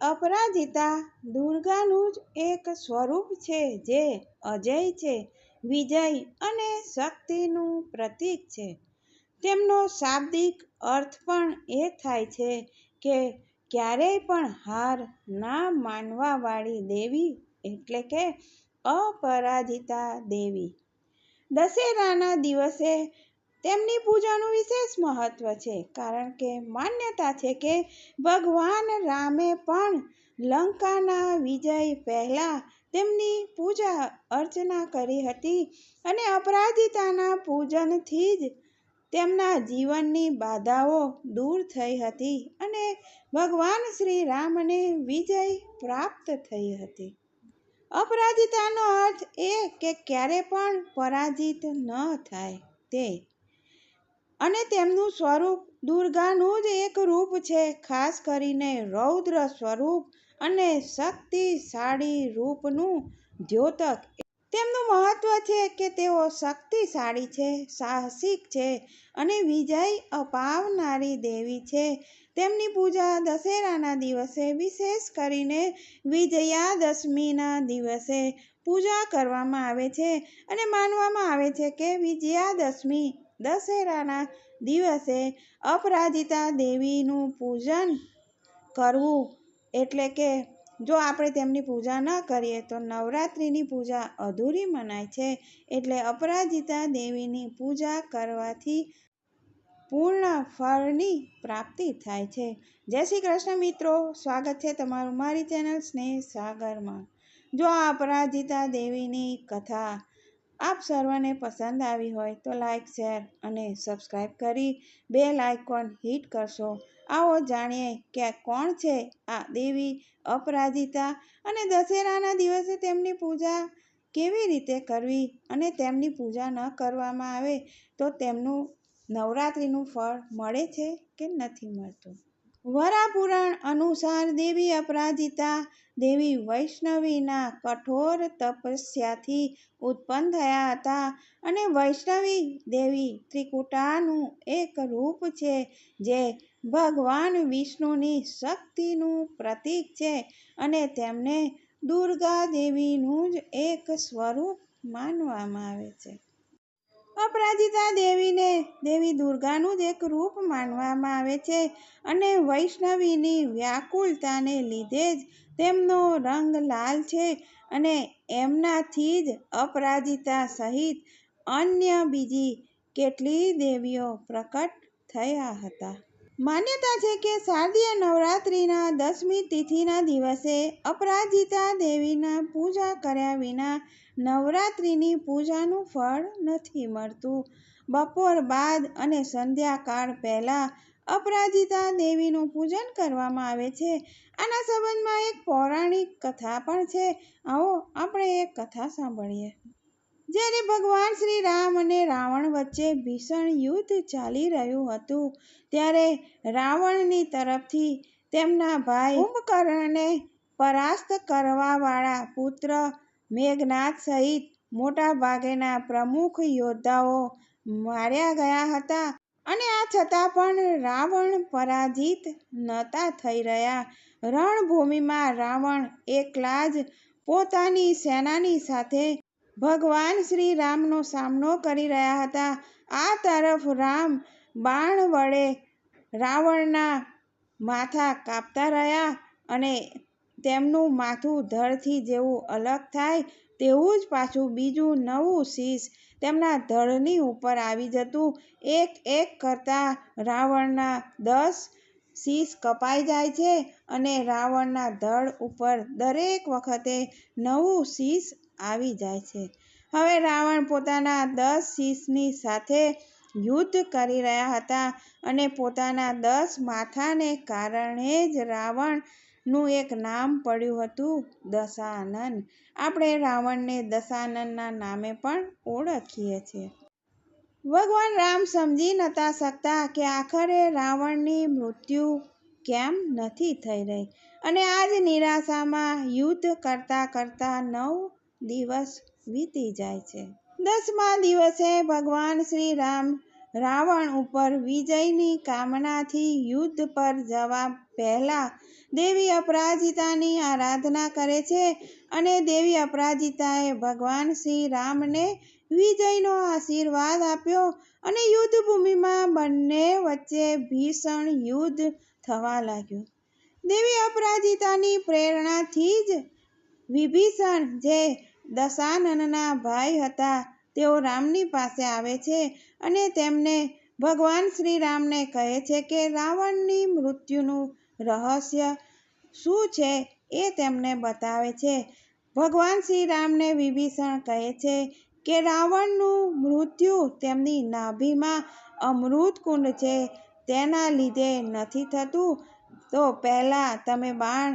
અપરાજિતા દુર્ગાનું જ એક સ્વરૂપ છે જે અજય છે, વિજય અને શક્તિનું પ્રતીક છે. તેમનો શાબ્દિક અર્થ પણ એ થાય છે કે ક્યારેય પણ હાર ના માનવાવાળી દેવી એટલે કે અપરાજિતા દેવી. દશેરાના દિવસે તેમની પૂજાનું વિશેષ મહત્વ છે, કારણ કે માન્યતા છે કે ભગવાન રામે પણ લંકાના વિજય પહેલા તેમની પૂજા અર્ચના કરી હતી અને અપરાજિતાના પૂજનથી જ તેમના જીવનની બાધાઓ દૂર થઈ હતી અને ભગવાન શ્રી રામને વિજય પ્રાપ્ત થઈ હતી. અપરાજિતાનો અર્થ એ કે ક્યારે પણ પરાજિત ન થાય તે અને તેમનું સ્વરૂપ દુર્ગાનું જ એક રૂપ છે. ખાસ કરીને રૌદ્ર સ્વરૂપ અને શક્તિશાળી રૂપનું દ્યોતક. તેમનું મહત્વ છે કે તેઓ શક્તિશાળી છે, સાહસિક છે અને વિજય અપાવનારી દેવી છે. તેમની પૂજા દશેરાના દિવસે, વિશેષ કરીને વિજયાદશમીના દિવસે પૂજા કરવામાં આવે છે અને માનવામાં આવે છે કે વિજયાદશમી દશેરાના દિવસે અપરાજિતા દેવીનું પૂજન કરવું એટલે કે જો આપણે તેમની પૂજા ન કરીએ તો નવરાત્રિની પૂજા અધૂરી મનાય છે એટલે અપરાજિતા દેવીની પૂજા કરવાથી પૂર્ણ ફળની પ્રાપ્તિ થાય છે. જય શ્રી કૃષ્ણ મિત્રો, સ્વાગત છે તમારું મારી ચેનલ સ્નેહ સાગરમાં. જો આ અપરાજિતા દેવીની કથા આપ સર્વને પસંદ આવી હોય તો લાઈક શેર અને સબસ્ક્રાઈબ કરી બે લાઇકોન હિટ કરશો. આવો જાણીએ કે કોણ છે આ દેવી, અપરાજિતા અને દશેરાના દિવસે તેમની પૂજા કેવી રીતે કરવી અને તેમની પૂજા ન કરવામાં આવે તો તેમનું નવરાત્રિનું ફળ મળે છે કે નથી મળતું? વરા પુરાણ અનુસાર દેવી અપરાજિતા દેવી વૈષ્ણવીના કઠોર તપસ્યાથી ઉત્પન્ન થયા હતા અને વૈષ્ણવી દેવી ત્રિકુટાનું એક રૂપ છે, જે ભગવાન વિષ્ણુની શક્તિનું પ્રતીક છે અને તેમને દુર્ગા દેવીનું જ એક સ્વરૂપ માનવામાં આવે છે. અપરાજિતા દેવીને દેવી દુર્ગાનું જ એક રૂપ માનવામાં આવે છે અને વૈષ્ણવીની વ્યાકુળતાને લીધે જ તેમનો રંગ લાલ છે અને એમનાથી જ અપરાજિતા સહિત અન્ય બીજી કેટલીય દેવીઓ પ્રકટ થયા હતા. માન્યતા છે કે શારદીય નવરાત્રિના દસમી તિથિના દિવસે અપરાજિતા દેવીના પૂજા કર્યા વિના નવરાત્રિની પૂજાનું ફળ નથી મળતું. બપોર બાદ અને સંધ્યાકાળ પહેલાં અપરાજિતા દેવીનું પૂજન કરવામાં આવે છે. આના સંબંધમાં એક પૌરાણિક કથા પણ છે. આવો આપણે એક કથા સાંભળીએ. જ્યારે ભગવાન શ્રી રામ અને રાવણ વચ્ચે ભીષણ યુદ્ધ ચાલી રહ્યું હતું, ત્યારે રાવણની તરફથી તેમના ભાઈ કુંભકર્ણને પરાસ્ત કરવાવાળા પુત્ર મેઘનાથ સહિત મોટા ભાગેના પ્રમુખ યોદ્ધાઓ માર્યા ગયા હતા અને આ છતાં પણ રાવણ પરાજિત નહોતા થઈ રહ્યા. રણભૂમિમાં રાવણ એકલા જ પોતાની સેનાની સાથે ભગવાન શ્રી રામનો સામનો કરી રહ્યા હતા. આ તરફ રામ બાણ વડે રાવણના માથા કાપતા રહ્યા અને તેમનું માથું ધડથી જેવું અલગ થાય તેવું જ પાછું બીજું નવું શીશ તેમના ધડની ઉપર આવી જતું. એક એક કરતાં રાવણના દસ શીશ કપાઈ જાય છે અને રાવણના ધડ ઉપર દરેક વખતે નવું શીશ આવી જાય છે. હવે રાવણ પોતાના દસ શીશની સાથે યુદ્ધ કરી રહ્યા હતા અને પોતાના દસ માથાને કારણે જ રાવણનું એક નામ પડ્યું હતું દશાનન. આપણે રાવણને દશાનનના નામે પણ ઓળખીએ છીએ. ભગવાન રામ સમજી નહોતા શકતા કે આખરે રાવણની મૃત્યુ કેમ નથી થઈ રહી. અને આ જ નિરાશામાં યુદ્ધ કરતાં કરતાં નવ દિવસ વીતી જાય છે. દસમા દિવસે ભગવાન શ્રી રામ રાવણ ઉપર વિજયની કામનાથી યુદ્ધ પર જવા પહેલા દેવી અપરાજિતાની આરાધના કરે છે અને દેવી અપરાજિતાએ ભગવાન શ્રી રામને વિજયનો આશીર્વાદ આપ્યો અને યુદ્ધ ભૂમિમાં બંને વચ્ચે ભીષણ યુદ્ધ થવા લાગ્યું. દેવી અપરાજિતાની પ્રેરણાથી જ વિભીષણ જે દશાનનના ભાઈ હતા. તેઓ રામની પાસે આવે છે અને તેમને ભગવાન શ્રી રામને કહે છે કે રાવણની મૃત્યુનું રહસ્ય શું છે એ તેમને બતાવે છે. ભગવાન શ્રી રામને વિભીષણ કહે છે કે રાવણનું મૃત્યુ તેમની નાભીમાં અમૃત કુંડ છે. તેના લીધે નથી થતું. તો પહેલાં તમે બાણ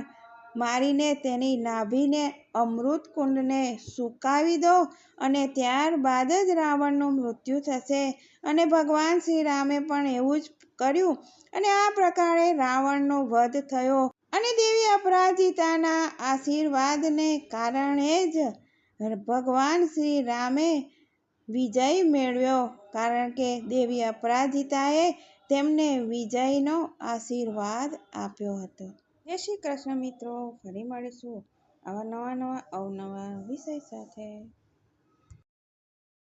મારીને તેની નાભીને અમૃત કુંડને સુકાવી દો અને ત્યારબાદ જ રાવણનું મૃત્યુ થશે. અને ભગવાન શ્રી રામે પણ એવું જ કર્યું. અને આ પ્રકારે રાવણનો વધ થયો. અને દેવી અપરાજિતાના આશીર્વાદને કારણે જ ભગવાન શ્રી રામે વિજય મેળવ્યો. કારણ કે દેવી અપરાજિતાએ તેમને વિજયનો આશીર્વાદ આપ્યો હતો. જય શ્રી કૃષ્ણ મિત્રો ફરી મળીશું આવા નવા નવા અવનવા વિષય સાથે.